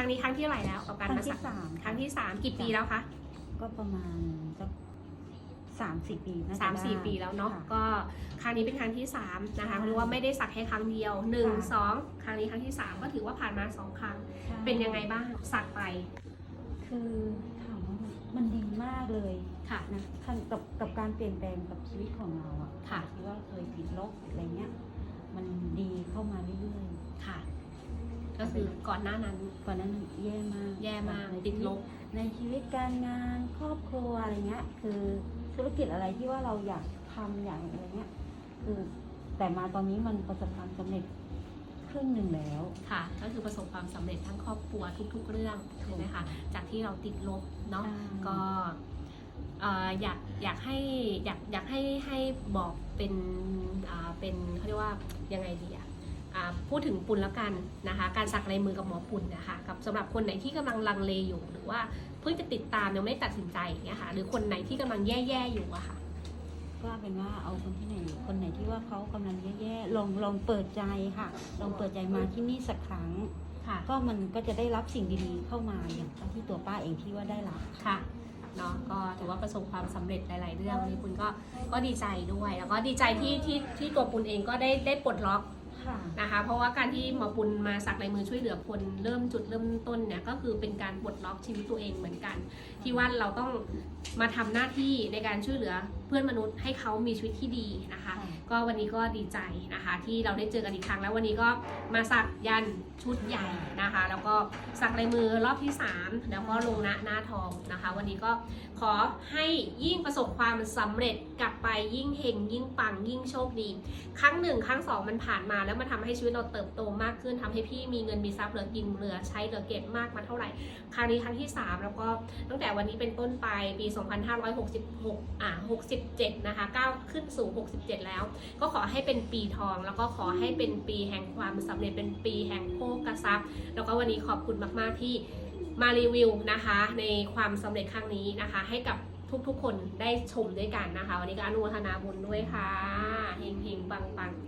รั้งนี้ครั้งที่เท่าไหร่แล้วกับคการรั้งมาที่สักสามครั้งที่สามกี่ปีแล้วคะก็ประมาณสักสามสี่ปีน่าจะสามสี่ได้ปีแล้วเนาะค่ ก็ครั้งนี้เป็นครั้งที่สามนะคะใช่เรียกว่าไม่ได้สักแค่ครั้งเดียวหนึ่งค่ะ สองครั้งนี้ครั้งที่สามก็ถือว่าผ่านมาสองครั้ง ใช่เป็นยังไงบ้างสักไปคือถามว่ามันมันดีมากเลยค่ะ นะขั้นกับกับการเปลี่ยนแปลงกับชีวิตของเราอะค่ะ ที่ว่าเคยติดลบอะไรเงี้ย มันดีเข้ามาเรื่อยค่ะ ก็คือก่อนหน้านั้นๆก่อนหนั้นแย่มากแย่มากในติดชีวิลบในชีวิตการงานครอบครัวอะไรเงี้ย คือธุรกิจอะไรที่ว่าเราอยากทำอย่างอะไรเงี้ย คือแต่มาตอนนี้มันประสบความสำเร็จครึ่งหนึ่งแล้วค่ะ ก็คือประสบความสำเร็จทั้งครอบครัวทุก ๆ เรื่องถูกไหมคะจากที่เราติดลบเนาะใช่ก็เอ่ออยากอยากให้อยากอยากให้ให้บอกเป็นอ่าเป็นเขาเรียกว่ายังไงดีอะอ่า พูดถึงปุณแล้วกันนะคะ การสักลายมือกับหมอปุณนะคะกับสำหรับคนไหนที่กำลังลังเลอยู่หรือว่าเพิ่งจะติดตามยังไม่ตัดสินใจอย่างเงี้ยค่ะหรือคนไหนที่กำลังแย่ๆอยู่อะค่ะ ก็เป็นว่าเอาคนที่ไหนคนไหนที่ว่าเขากำลังแย่ๆลองลองเปิดใจค่ะ ลองเปิดใจมาที่นี่สักครั้งค่ะก็มันก็จะได้รับสิ่งดีๆเข้ามาอย่างที่ตัวป้าเองที่ว่าได้รับค่ะเนาะก็ถือว่าประสบความสำเร็จหลาย ๆ เรื่องวันนี้คุณก็ก็ดีใจด้วย แล้วก็ดีใจที่ที่ที่ตัวปุณเองก็ได้ได้ปลดล็อกค่ะ นะคะ เพราะว่าการที่หมอปุณมาสักลายมือช่วยเหลือคนเริ่มจุดเริ่มต้นเนี่ยก็คือเป็นการปลดล็อกชีวิตตัวเองเหมือนกัน ที่ว่าเราต้องมาทำหน้าที่ในการช่วยเหลือ พื่อนมนุษย์ให้เขามีชีวิตที่ดีนะคะ ก็วันนี้ก็ดีใจนะคะ ที่เราได้เจอกันอีกครั้ง แล้ววันนี้ก็มาสักยันต์ชุดใหญ่นะคะ แล้วก็สักลายมือรอบที่ 3 แล้วก็ลงหน้าหน้าทองนะคะ วันนี้ก็ขอให้ยิ่งประสบความสำเร็จกลับไปยิ่งเฮงยิ่งปังยิ่งโชคดี ครั้งหนึ่งครั้งสองมันผ่านมา แล้วมันทำให้ชีวิตเราเติบโตมากขึ้นทำให้พี่มีเงินมีทรัพย์เหลือกินเหลือใช้เหลือเก็บมากมาเท่าไหร่ ครั้งนี้ครั้งที่ 3 แล้วก็ตั้งแต่วันนี้เป็นต้นไปปี 2566อ่า67 นะคะก้าวขึ้นสู่ 67 แล้ว ก็ขอให้เป็นปีทอง แล้วก็ขอให้เป็นปีแห่งความสำเร็จเป็นปีแห่งโภกทรัพย์ แล้วก็วันนี้ขอบคุณมากๆที่มารีวิวนะคะ ในความสำเร็จครั้งนี้นะคะ ให้กับทุกๆ คนได้ชมด้วยกันนะคะ วันนี้ก็อนุโมทนาบุญด้วยค่ะเฮงๆปังๆ